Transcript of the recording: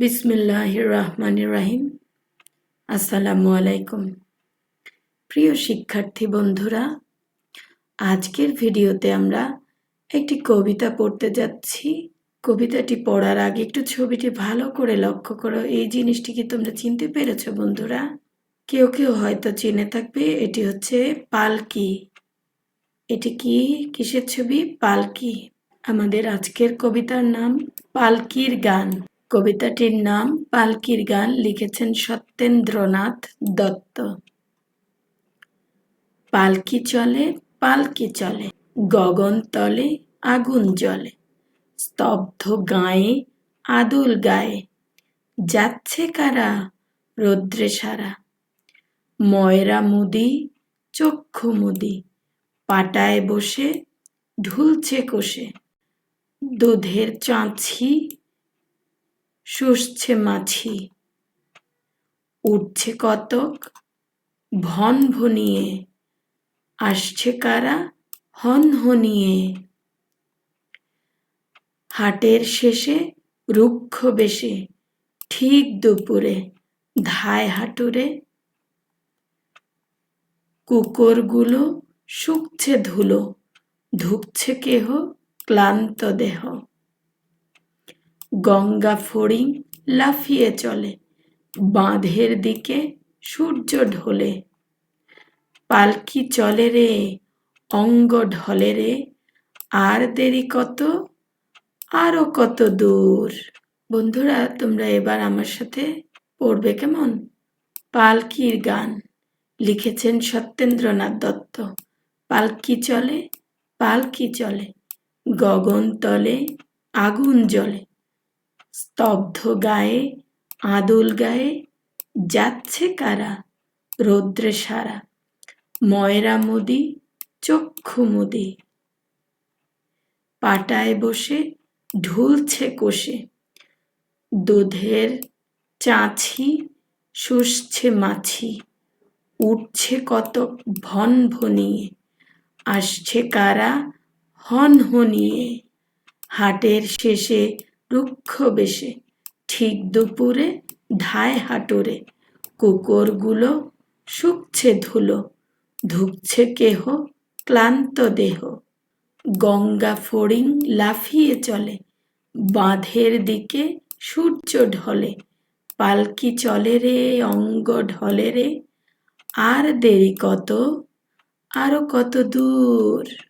বিসমিল্লাহ রহমান রাহিম আসসালামু আলাইকুম প্রিয় শিক্ষার্থী বন্ধুরা, আজকের ভিডিওতে আমরা একটি কবিতা পড়তে যাচ্ছি। কবিতাটি পড়ার আগে একটু ছবিটি ভালো করে লক্ষ্য করো। এই জিনিসটি কি তোমরা চিনতে পেরেছ বন্ধুরা? কেউ কেউ হয়তো চিনে থাকবে, এটি হচ্ছে পালকি। এটি কি? কিসের ছবি? পালকি। আমাদের আজকের কবিতার নাম পালকির গান। কবিতাটির নাম পালকির গান লিখেছেন সত্যেন্দ্রনাথ দত্ত। পালকি চলে পালকি চলে, গগন তলে, আগুন জ্বলে, স্তব্ধ গায়ে, আদুল গায়ে, যাচ্ছে কারা রৌদ্রে সারা? ময়রা মুদি, চক্ষু মুদি, পাটায় বসে, ঢুলছে কোষে, দুধের চাঁছি শুষছে মাছি উঠছে কতক ভন ভনিয়ে, আসছে কারা হন হনিয়ে। হাটের শেষে রুক্ষ বেশে, ঠিক দুপুরে ধায় হাটুরে। কুকুরগুলো শুকছে ধুলো, ধুকছে কেহ ক্লান্ত দেহ। গঙ্গা ফড়িং লাফিয়ে চলে, বাঁধের দিকে সূর্য ঢলে। পালকি চলে রে, অঙ্গ ঢলে রে, আর দেরি কত, আরও কত দূর। বন্ধুরা, তোমরা এবার আমার সাথে পড়বে কেমন? পালকির গান লিখেছেন সত্যেন্দ্রনাথ দত্ত। পালকি চলে পালকি চলে, গগন তলে আগুন জ্বলে। স্তব্ধ গায়ে, আদল গায়ে যাচ্ছে কারা রৌদ্রে সারা? ময়রা মুদি, চক্ষু মুদি। পাটায় বসে ঢুলছে কোষে। দুধের চাঁছি শুষছে মাছি। উঠছে কত ভন ভনিয়ে আসছে কারা হন হনিয়ে হাটের শেষে রুক্ষ বেশে। ঠিক দুপুরে ধায় হাটুরে, কুকুরগুলো শুকছে ধুলো, ধুকছে কেহ, ক্লান্ত দেহ। গঙ্গা ফড়িং লাফিয়ে চলে, বাঁধের দিকে সূর্য ঢলে, পালকি চলে রে, অঙ্গ ঢলে রে। আর দেরি কত, আরও কত দূর?